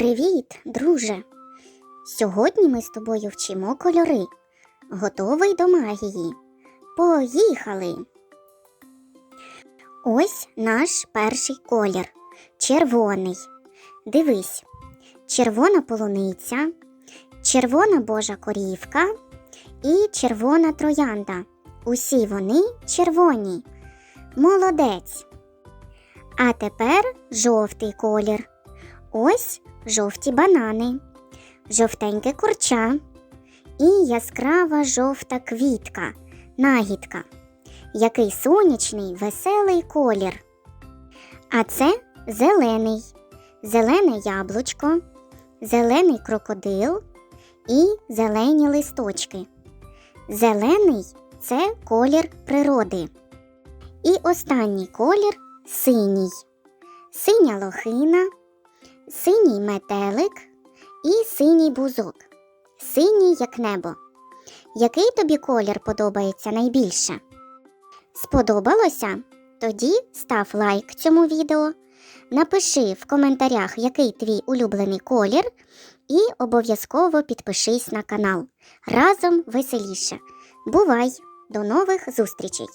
Привіт, друже! Сьогодні ми з тобою вчимо кольори. Готовий до магії. Поїхали! Ось наш перший колір червоний. Дивись, червона полуниця, червона божа корівка і червона троянда. Усі вони червоні. Молодець. А тепер жовтий колір. Ось жовті банани, жовтеньке курча і яскрава жовта квітка, нагідка. Який сонячний, веселий колір. А це зелений, зелене яблучко, зелений крокодил і зелені листочки. Зелений це колір природи. І останній колір синій. Синя лохина, синій метелик і синій бузок. Синій як небо. Який тобі колір подобається найбільше? Сподобалося? Тоді став лайк цьому відео, напиши в коментарях, який твій улюблений колір, і обов'язково підпишись на канал. Разом веселіше. Бувай! До нових зустрічей!